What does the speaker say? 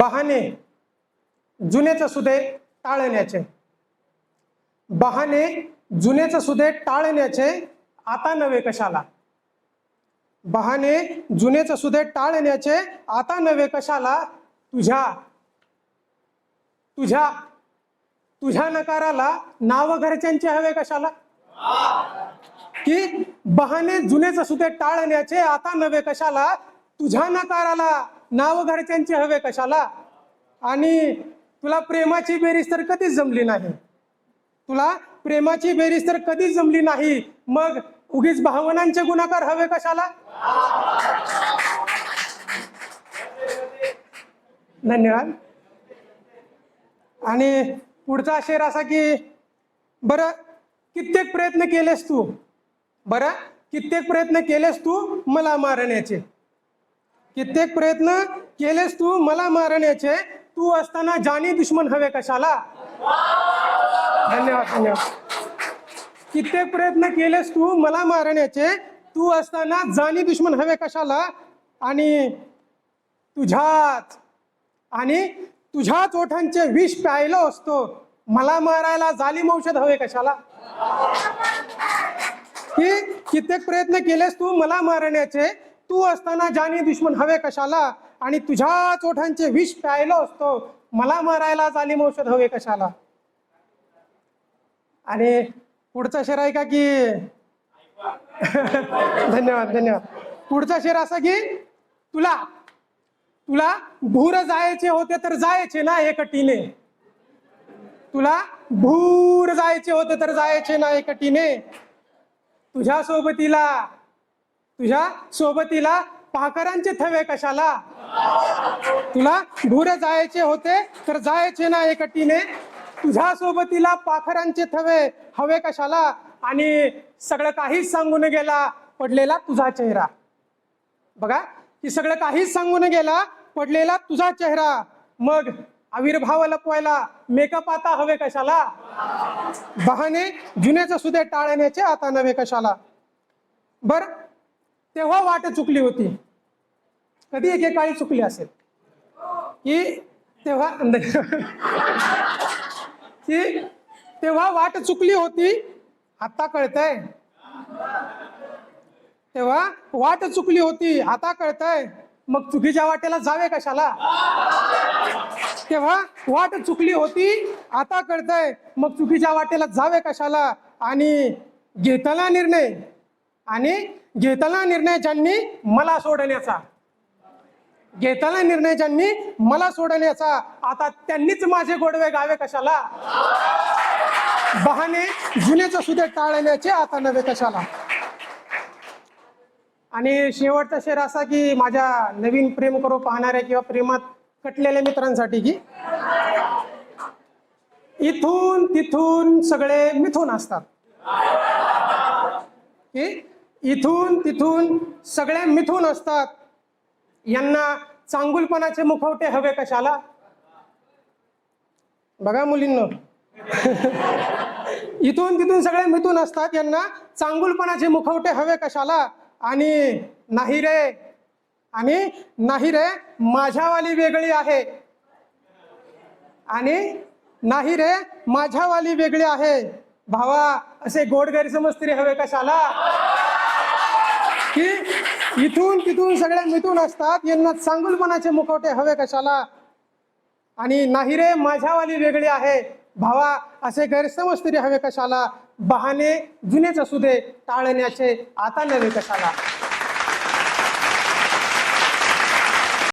बहाणे जुनेच सुदे टाळण्याचे. बहाणे जुनेच सुदे टाळण्याचे आता नवे कशाला. बहाणे जुनेच सुदे टाळण्याचे आता नवे कशाला. तुझ्या तुझ्या तुझ्या नकाराला नाव घरच्यांचे हवे कशाला? की बहाणे जुनेच सुदे टाळण्याचे आता नवे कशाला. तुझ्या नकाराला नाव घरच्यांचे हवे कशाला? आणि तुला प्रेमाची बेरीज तर कधीच जमली नाही. तुला प्रेमाची बेरीज तर कधीच जमली नाही. मग उगीच भावनांचे गुणाकार हवे कशाला? धन्यवाद. आणि पुढचा शेर असा की बरं कित्येक प्रयत्न केलेस तू. बरं कित्येक प्रयत्न केलेस तू मला मारण्याचे. कित्येक प्रयत्न केलेस तू मला मारण्याचे. तू असताना जाणी दुश्मन हवे कशाला? धन्यवाद धन्यवाद. कित्येक प्रयत्न केलेस तू मला मारण्याचे. तू असताना जाणी दुश्मन हवे कशाला? आणि तुझ्याच आणि तुझ्याच ओठांचे विष प्यायलो असतो. मला मारायला जालिम औषध हवे कशाला? की कित्येक प्रयत्न केलेस तू मला मारण्याचे. तू असताना जानी दुश्मन हवे कशाला? आणि तुझ्याच ओठांचे विष प्यायलो असतो. मला मारायला जालिम औषध हवे कशाला? आणि पुढचा शेर आहे का की? धन्यवाद धन्यवाद. पुढचा शेर असा की तुला तुला भूर जायचे होते तर जायचे ना एकटीने. तुला भूर जायचे होते तर जायचे ना एकटीने. तुझ्या सोबतीला तुझ्या सोबतीला पाखरांचे थवे कशाला? तुला भूर जायचे होते तर जायचे ना एकटीने. तुझ्या सोबतीला पाखरांचे थवे हवे कशाला? आणि सगळं काहीच सांगून गेला पडलेला तुझा चेहरा. बघा की सगळं काहीच सांगून गेला पडलेला तुझा चेहरा. मग आविर्भाव लपवायला मेकअप आता हवे कशाला? बहाने जुन्याचं सुदे टाळण्याचे आता नवे कशाला? बर तेव्हा वाट चुकली होती. कधी एकेकाळी चुकली असेल. की तेव्हा की तेव्हा वाट चुकली होती आता कळतंय. तेव्हा वाट चुकली होती आता कळतंय. मग चुकीच्या वाटेला जावे कशाला? तेव्हा वाट चुकली होती आता कळतंय. मग चुकीच्या वाटेला जावे कशाला? आणि घेताना निर्णय. आणि घेताना निर्णय ज्यांनी मला सोडण्याचा. घेताना निर्णय ज्यांनी मला सोडण्याचा. आता त्यांनीच माझे गोडवे गावे कशाला? बहाने जुनेच सुदे टाळण्याचे आता नवे कशाला? आणि शेवटचा शेर असा की माझ्या नवीन प्रेम करू पाहणाऱ्या किंवा प्रेमात कटलेल्या मित्रांसाठी की इथून तिथून सगळे मिथून असतात. की इथून तिथून सगळे मिथून असतात. यांना चांगुलपणाचे मुखवटे हवे कशाला? बघा मुलींनो. इथून तिथून सगळे मिथून असतात. यांना चांगुलपणाचे मुखवटे हवे कशाला? आणि नाही रे. आणि नाही रे माझ्यावाली वेगळी आहे. आणि नाही रे माझ्यावाली वेगळी आहे. भावा असे गोड गैरसमज तरी हवे कशाला? की इथून तिथून सगळे मिथून असतात. यांना चांगुलपणाचे मुखवटे हवे कशाला? आणि नाही रे माझ्यावाली वेगळी आहे. भावा असे गैरसमज तरी हवे कशाला? बहाणे जुनेच असू दे टाळण्याचे आता नवे कशाला?